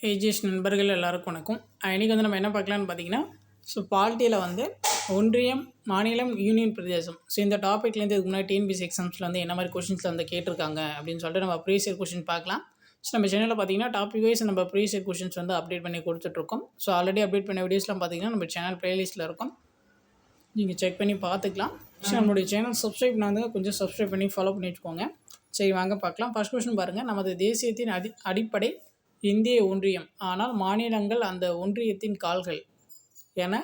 AGS நண்பர்கள் எல்லாருக்கும் வணக்கம். இன்றைக்கி வந்து நம்ம என்ன பார்க்கலான்னு பார்த்தீங்கன்னா ஸோ பாலிட்டியில் வந்து ஒன்றியம் மாநிலம் யூனியன் பிரதேசம். ஸோ இந்த டாப்பிக்லேருந்து இதுக்கு முன்னாடி டிஎன்பிசி எக்ஸாம்ஸில் வந்து என்ன மாதிரி கொஷின்ஸில் வந்து கேட்டிருக்காங்க அப்படின்னு சொல்லிட்டு நம்ம ப்ரீசியர் கொஷின் பார்க்கலாம். ஸோ நம்ம சேனலில் பார்த்தீங்கன்னா டாபிக் வைஸ் நம்ம ப்ரீசியர் கொஷின்ஸ் வந்து அப்டேட் பண்ணி கொடுத்துட்ருக்கோம். ஸோ ஆல்ரெடி அப்டேட் பண்ண வீடியோஸ்லாம் பார்த்தீங்கன்னா நம்ம சேனல் ப்ளேலிஸ்ட்டில் இருக்கும். நீங்கள் செக் பண்ணி பார்த்துக்கலாம். ஸோ நம்மளுடைய சேனல் சப்ஸ்கிரைப் பண்ணாங்க கொஞ்சம் சப்ஸ்கிரைப் பண்ணி ஃபாலோ பண்ணி வச்சுக்கோங்க. சரி வாங்க பார்க்கலாம். ஃபஸ்ட் கொஷின் பாருங்கள் நமது தேசியத்தின் அடி அடிப்படை இந்திய ஒன்றியம். ஆனால் மாநிலங்கள் அந்த ஒன்றியத்தின் கால்கள் என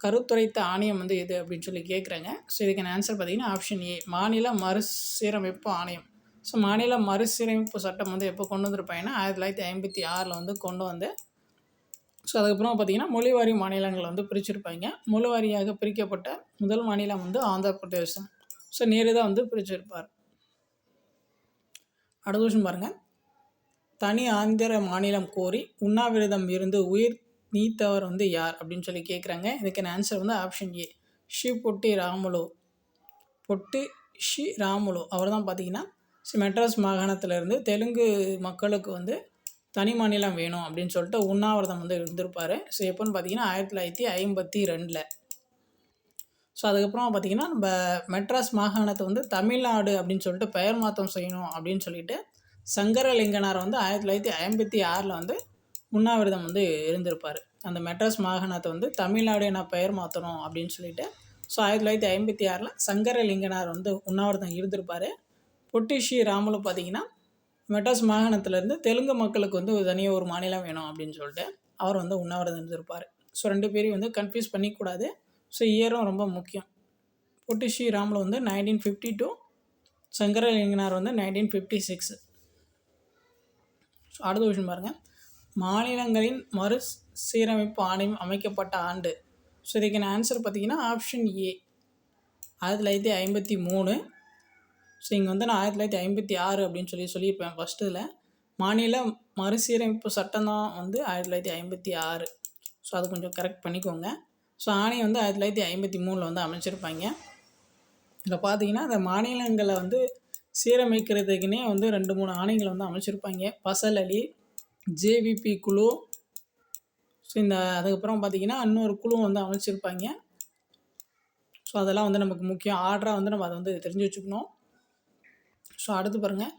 கருத்துரைத்த ஆணையம் வந்து எது அப்படின்னு சொல்லி கேட்குறாங்க ஸோ இதுக்கான ஆன்சர் பார்த்தீங்கன்னா ஆப்ஷன் ஏ மாநில மறுசீரமைப்பு ஆணையம். ஸோ மாநில மறுசீரமைப்பு சட்டம் வந்து எப்போ கொண்டு வந்திருப்பாங்கன்னா ஆயிரத்தி தொள்ளாயிரத்தி ஐம்பத்தி ஆறில் வந்து கொண்டு வந்து ஸோ அதுக்கப்புறம் பார்த்தீங்கன்னா மொழிவாரி மாநிலங்கள் வந்து பிரிச்சிருப்பாங்க. மொழிவாரியாக பிரிக்கப்பட்ட முதல் மாநிலம் வந்து ஆந்திர பிரதேசம். ஸோ நேரு தான் வந்து பிரிச்சிருப்பார். அடுத்த வருஷம் பாருங்கள் தனி ஆந்திர மாநிலம் கோரி உண்ணாவிரதம் இருந்து உயிர் நீத்தவர் வந்து யார் அப்படின்னு சொல்லி கேட்குறாங்க இதுக்கான ஆன்சர் வந்து ஆப்ஷன் ஏ ஷி பொட்டி ராமுலு. பொட்டி ஷி ராமுலு. அவர் தான் பார்த்தீங்கன்னா மெட்ராஸ் மாகாணத்திலேருந்து தெலுங்கு மக்களுக்கு வந்து தனி மாநிலம் வேணும் அப்படின்னு சொல்லிட்டு உண்ணாவிரதம் வந்து இருந்திருப்பார். ஸோ எப்போன்னு பார்த்தீங்கன்னா ஆயிரத்தி தொள்ளாயிரத்தி ஐம்பத்தி ரெண்டில். ஸோ அதுக்கப்புறம் பார்த்திங்கன்னா நம்ம மெட்ராஸ் மாகாணத்தை வந்து தமிழ்நாடு அப்படின்னு சொல்லிட்டு பெயர் மாற்றம் செய்யணும் அப்படின்னு சொல்லிட்டு சங்கரலிங்கனார் வந்து ஆயிரத்தி தொள்ளாயிரத்தி ஐம்பத்தி ஆறில் வந்து உண்ணாவிரதம் வந்து இருந்திருப்பார். அந்த மெட்ராஸ் மாகாணத்தை வந்து தமிழ்நாடு என பெயர் மாற்றணும் அப்படின்னு சொல்லிட்டு ஸோ ஆயிரத்தி தொள்ளாயிரத்தி ஐம்பத்தி ஆறில் சங்கரலிங்கனார் வந்து உண்ணாவிரதம் இருந்திருப்பார். பொட்டிஷி ராமுலு பார்த்தீங்கன்னா மெட்ராஸ் மாகாணத்துலேருந்து தெலுங்கு மக்களுக்கு வந்து ஒரு தனியாக ஒரு மாநிலம் வேணும் அப்படின்னு சொல்லிட்டு அவர் வந்து உண்ணாவிரதம் இருந்திருப்பார். ஸோ ரெண்டு பேரையும் வந்து கன்ஃபியூஸ் பண்ணிக்கூடாது. ஸோ இயரும் ரொம்ப முக்கியம். பொட்டிஷி ராமுலு வந்து நைன்டீன் ஃபிஃப்டி டூ சங்கரலிங்கனார் வந்து நைன்டீன் ஃபிஃப்டி சிக்ஸ் அடுத்த விஷயம் பாருங்கள் மாநிலங்களின் மறு சீரமைப்பு ஆணையம் அமைக்கப்பட்ட ஆண்டு. ஸோ இதுக்கான ஆன்சர் பார்த்திங்கன்னா ஆப்ஷன் ஏ ஆயிரத்தி தொள்ளாயிரத்தி ஐம்பத்தி மூணு. ஸோ இங்கே வந்து நான் ஆயிரத்தி தொள்ளாயிரத்தி ஐம்பத்தி ஆறு அப்படின்னு சொல்லி சொல்லியிருப்பேன் ஃபஸ்ட்டு இதில். மாநில மறுசீரமைப்பு சட்டம் தான் வந்து ஆயிரத்தி தொள்ளாயிரத்தி ஐம்பத்தி ஆறு. ஸோ அது கொஞ்சம் கரெக்ட் பண்ணிக்கோங்க. ஸோ ஆணையம் வந்து ஆயிரத்தி தொள்ளாயிரத்தி ஐம்பத்தி மூணில் வந்து அமைச்சிருப்பாங்க. இதில் பார்த்தீங்கன்னா அந்த மாநிலங்களை வந்து சீரமைக்கிறதுக்குனே வந்து ரெண்டு மூணு ஆணைகளை வந்து அமைச்சிருப்பாங்க. பசல் அலி ஜேவிபி குழு ஸோ இந்த அதுக்கப்புறம் பார்த்திங்கன்னா இன்னொரு குழு வந்து அமைச்சிருப்பாங்க. ஸோ அதெல்லாம் வந்து நமக்கு முக்கியம். ஆர்டராக வந்து நம்ம அதை வந்து தெரிஞ்சு வச்சுக்கணும். ஸோ அடுத்து பாருங்கள்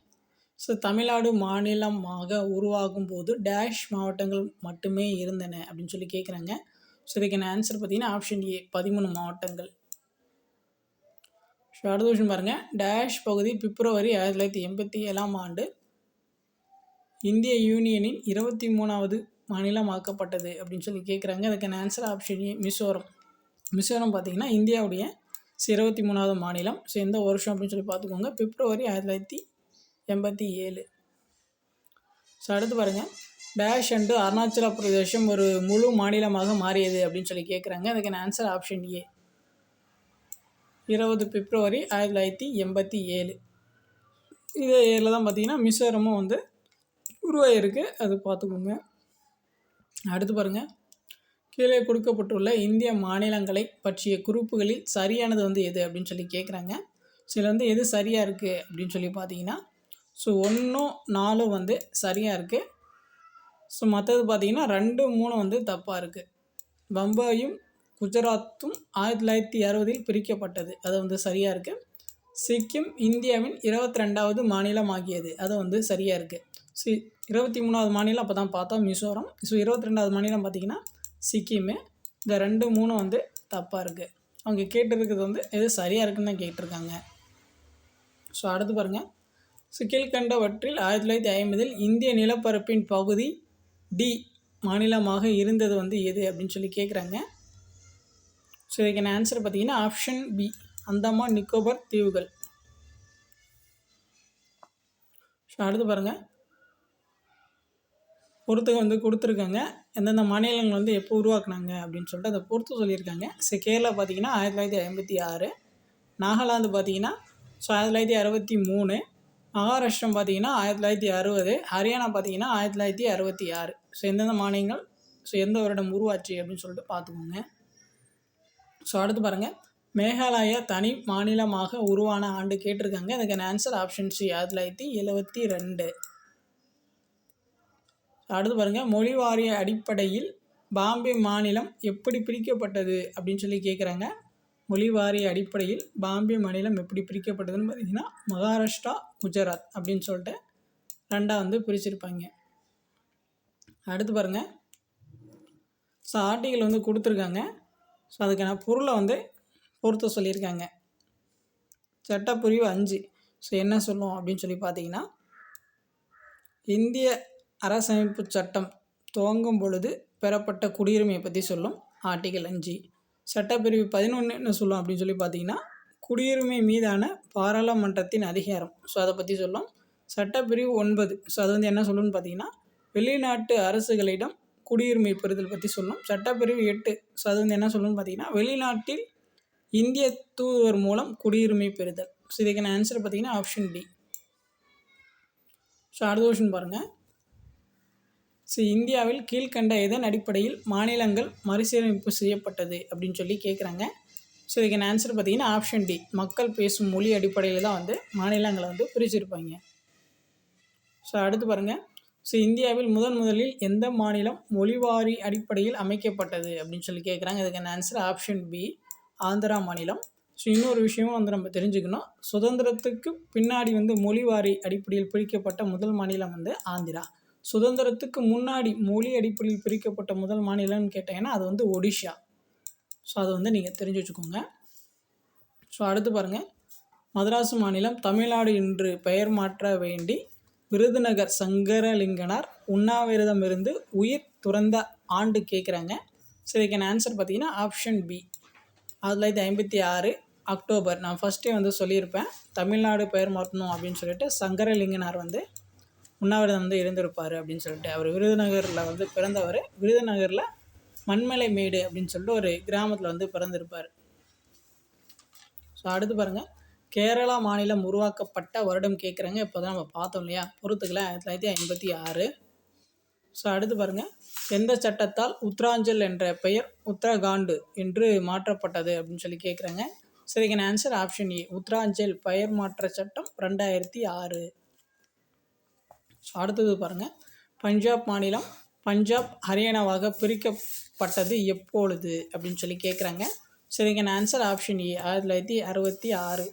ஸோ தமிழ்நாடு மாநிலமாக உருவாகும் போது டேஷ் மாவட்டங்கள் மட்டுமே இருந்தன அப்படின்னு சொல்லி கேட்குறாங்க ஸோ இதுக்கு என்ன ஆன்சர் பார்த்திங்கன்னா ஆப்ஷன் ஏ பதிமூணு மாவட்டங்கள். ஸோ அடுத்த விஷயம் பாருங்கள் டேஷ் பகுதி பிப்ரவரி ஆயிரத்தி தொள்ளாயிரத்தி எண்பத்தி ஏழாம் ஆண்டு இந்திய யூனியனின் இருபத்தி மூணாவது மாநிலமாக்கப்பட்டது அப்படின்னு சொல்லி கேட்குறாங்க அதுக்கான answer option A Mizoram. Mizoram பார்த்திங்கன்னா இந்தியாவுடைய இருபத்தி மூணாவது மாநிலம். ஸோ எந்த வருஷம் அப்படின்னு சொல்லி பார்த்துக்கோங்க பிப்ரவரி ஆயிரத்தி தொள்ளாயிரத்தி எண்பத்தி ஏழு. ஸோ அடுத்து பாருங்கள் டேஷ் அண்டு அருணாச்சல பிரதேசம் ஒரு முழு மாநிலமாக மாறியது அப்படின்னு சொல்லி கேட்குறாங்க அதுக்கான ஆன்சர் ஆப்ஷன் ஏ. இருபது பிப்ரவரி ஆயிரத்தி தொள்ளாயிரத்தி எண்பத்தி ஏழு. இதே ஏழில் தான் பார்த்திங்கன்னா மிசோரமும் வந்து உருவாகிருக்கு அது பார்த்துக்கோங்க. அடுத்து பாருங்கள் கீழே கொடுக்கப்பட்டுள்ள இந்திய மாநிலங்களை பற்றிய குறிப்புகளில் சரியானது வந்து எது அப்படின்னு சொல்லி கேட்குறாங்க. சில வந்து எது சரியாக இருக்குது அப்படின்னு சொல்லி பார்த்தீங்கன்னா ஸோ ஒன்றும் நாலும் வந்து சரியாக இருக்குது ஸோ மற்றது பார்த்திங்கன்னா ரெண்டு மூணு வந்து தப்பாக இருக்குது பம்பாயும் குஜராத்தும் ஆயிரத்தி தொள்ளாயிரத்தி அறுபதில் பிரிக்கப்பட்டது. அது வந்து சரியாக இருக்குது சிக்கிம் இந்தியாவின் இருபத்தி ரெண்டாவது மாநிலம் ஆகியது அது வந்து சரியாக இருக்குது சி இருபத்தி மூணாவது மாநிலம் அப்போ தான் பார்த்தோம் மிசோரம். ஸோ இருபத்தி ரெண்டாவது மாநிலம் பார்த்திங்கன்னா சிக்கிமு. இந்த ரெண்டு மூணும் வந்து தப்பாக இருக்குது அவங்க கேட்டிருக்கிறது வந்து எது சரியாக இருக்குன்னு தான் கேட்டிருக்காங்க. ஸோ அடுத்து பாருங்கள் ஸோ கீழ்கண்டவற்றில் ஆயிரத்தி தொள்ளாயிரத்தி ஐம்பதில் இந்திய நிலப்பரப்பின் பகுதி டி மாநிலமாக இருந்தது வந்து எது அப்படின்னு சொல்லி கேட்குறாங்க ஸோ இதுக்கான ஆன்சர் பார்த்தீங்கன்னா ஆப்ஷன் பி அந்தமான் நிக்கோபார் தீவுகள். ஸோ அடுத்து பாருங்கள் பொறுத்து வந்து கொடுத்துருக்காங்க. எந்தெந்த மாநிலங்கள் வந்து எப்போ உருவாக்குனாங்க அப்படின்னு சொல்லிட்டு அதை பொறுத்து சொல்லியிருக்காங்க. ஸோ கேரளா பார்த்தீங்கன்னா ஆயிரத்தி தொள்ளாயிரத்தி ஐம்பத்தி ஆறு. நாகாலாந்து பார்த்தீங்கன்னா ஸோ ஆயிரத்தி தொள்ளாயிரத்தி அறுபத்தி மூணு. மகாராஷ்டிரம் பார்த்தீங்கன்னா ஆயிரத்தி தொள்ளாயிரத்தி அறுபது. ஹரியானா பார்த்தீங்கன்னா ஆயிரத்தி தொள்ளாயிரத்தி அறுபத்தி ஆறு. ஸோ எந்தெந்த மாநிலங்கள் ஸோ எந்த வருடம் உருவாச்சு அப்படின்னு சொல்லிட்டு பார்த்துக்கோங்க. ஸோ அடுத்து பாருங்கள் மேகாலயா தனி மாநிலமாக உருவான ஆண்டு கேட்டிருக்காங்க. அதுக்கான ஆன்சர் ஆப்ஷன் சி ஆயிரத்தி தொள்ளாயிரத்தி எழுபத்தி ரெண்டு. அடுத்து பாருங்கள் மொழி வாரிய அடிப்படையில் பாம்பே மாநிலம் எப்படி பிரிக்கப்பட்டது அப்படின்னு சொல்லி கேட்குறாங்க மொழி வாரிய அடிப்படையில் பாம்பே மாநிலம் எப்படி பிரிக்கப்பட்டதுன்னு பார்த்தீங்கன்னா மகாராஷ்டிரா குஜராத் அப்படின்னு சொல்லிட்டு ரெண்டாக வந்து பிரிச்சிருப்பாங்க. அடுத்து பாருங்கள் ஸோ ஆர்டிகல் வந்து கொடுத்துருக்காங்க. ஸோ அதுக்கான பொருளை வந்து பொறுத்த சொல்லியிருக்காங்க. சட்டப்பிரிவு அஞ்சு. ஸோ என்ன சொல்லும் அப்படின்னு சொல்லி பார்த்தீங்கன்னா இந்திய அரசமைப்பு சட்டம் துவங்கும் பொழுது பெறப்பட்ட குடியுரிமையை பற்றி சொல்லும் ஆர்டிகல் அஞ்சு. சட்டப்பிரிவு பதினொன்று என்ன சொல்லும் அப்படின்னு சொல்லி பார்த்தீங்கன்னா குடியுரிமை மீதான பாராளுமன்றத்தின் அதிகாரம். ஸோ அதை பற்றி சொல்லும். சட்டப்பிரிவு ஒன்பது. ஸோ அது வந்து என்ன சொல்லுன்னு பார்த்தீங்கன்னா வெளிநாட்டு அரசுகளிடம் குடியுரிமை பெறுதல் பற்றி சொல்லும். சட்டப்பிரிவு எட்டு ஸோ அது வந்து என்ன சொல்லணும்னு பார்த்தீங்கன்னா வெளிநாட்டில் இந்திய தூதுவர் மூலம் குடியுரிமை பெறுதல். ஸோ இதுக்கான ஆன்சர் பார்த்தீங்கன்னா ஆப்ஷன் டி ஸோ அடுத்த கொஷின் பாருங்கள் ஸோ இந்தியாவில் கீழ்கண்ட எதன் அடிப்படையில் மாநிலங்கள் மறுசீரமைப்பு செய்யப்பட்டது அப்படின்னு சொல்லி கேட்குறாங்க ஸோ இதுக்கான ஆன்சர் பார்த்தீங்கன்னா ஆப்ஷன் டி மக்கள் பேசும் மொழி அடிப்படையில் தான் வந்து மாநிலங்களை வந்து பிரிச்சிருப்பாங்க. ஸோ அடுத்து பாருங்கள் ஸோ இந்தியாவில் முதன் முதலில் எந்த மாநிலம் மொழிவாரி அடிப்படையில் அமைக்கப்பட்டது அப்படின்னு சொல்லி கேட்குறாங்க இதுக்கான ஆன்சர் ஆப்ஷன் பி ஆந்திரா மாநிலம். ஸோ இன்னொரு விஷயமும் வந்து நம்ம தெரிஞ்சுக்கணும். சுதந்திரத்துக்கு பின்னாடி வந்து மொழிவாரி அடிப்படையில் பிரிக்கப்பட்ட முதல் மாநிலம் வந்து ஆந்திரா. சுதந்திரத்துக்கு முன்னாடி மொழி அடிப்படையில் பிரிக்கப்பட்ட முதல் மாநிலம்னு கேட்டிங்கன்னா அது வந்து ஒடிஷா. ஸோ அதை வந்து நீங்கள் தெரிஞ்சு வச்சுக்கோங்க. ஸோ அடுத்து பாருங்கள் மதராசு மாநிலம் தமிழ்நாடு என்று பெயர் மாற்ற வேண்டி விருதுநகர் சங்கரலிங்கனார் உண்ணாவிரதம் இருந்து உயிர் துறந்த ஆண்டு கேட்குறாங்க. ஸோ இதுக்கான ஆன்சர் பார்த்தீங்கன்னா ஆப்ஷன் பி ஆயிரத்தி தொள்ளாயிரத்தி ஐம்பத்தி ஆறு அக்டோபர். நான் ஃபஸ்ட்டே வந்து சொல்லியிருப்பேன். தமிழ்நாடு பெயர் மாற்றணும் அப்படின்னு சொல்லிட்டு சங்கரலிங்கனார் வந்து உண்ணாவிரதம் வந்து இருந்திருப்பார் அப்படின்னு சொல்லிட்டு அவர் விருதுநகரில் வந்து பிறந்தவர். விருதுநகரில் மண்மலை மேடு அப்படின்னு சொல்லிட்டு ஒரு கிராமத்தில் வந்து பிறந்திருப்பார். ஸோ அடுத்து பாருங்கள் கேரளா மாநிலம் உருவாக்கப்பட்ட வருடம் கேட்குறாங்க. இப்போ தான் நம்ம பார்த்தோம் இல்லையா? பொறுத்துக்கல. ஆயிரத்தி தொள்ளாயிரத்தி ஐம்பத்தி ஆறு. ஸோ அடுத்து பாருங்கள் எந்த சட்டத்தால் உத்தராஞ்சல் என்ற பெயர் உத்தரகாண்டு என்று மாற்றப்பட்டது அப்படின்னு சொல்லி கேட்குறாங்க. சரிங்க ஆன்சர் ஆப்ஷன் ஏ உத்தராஞ்சல் பெயர் மாற்ற சட்டம் ரெண்டாயிரத்தி ஆறு. ஸோ அடுத்தது பாருங்கள் பஞ்சாப் மாநிலம் பஞ்சாப் ஹரியானாவாக பிரிக்கப்பட்டது எப்பொழுது அப்படின்னு சொல்லி கேட்குறாங்க. சரிங்க ஆன்சர் ஆப்ஷன் ஏ ஆயிரத்தி தொள்ளாயிரத்தி அறுபத்தி ஆறு.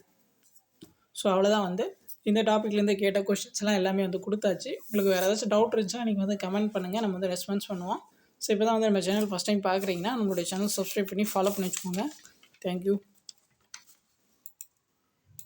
ஸோ அவ்வளோதான் வந்து. இந்த டாப்பிக்லேருந்து கேட்ட கொஷின்ஸ்லாம் எல்லாமே வந்து கொடுத்தாச்சு. உங்களுக்கு வேறு ஏதாச்சும் டவுட் இருந்துச்சுன்னா நீங்கள் வந்து கமெண்ட் பண்ணுங்கள் நம்ம வந்து ரெஸ்பான்ஸ் பண்ணுவோம். ஸோ இப்போ தான் வந்து நம்ம சேனல் ஃபஸ்ட் டைம் பார்க்குறீங்கன்னா நம்மளுடைய சேனல் சப்ஸ்கிரைப் பண்ணி ஃபாலோ பண்ணி வச்சுக்கோங்க. தேங்க்யூ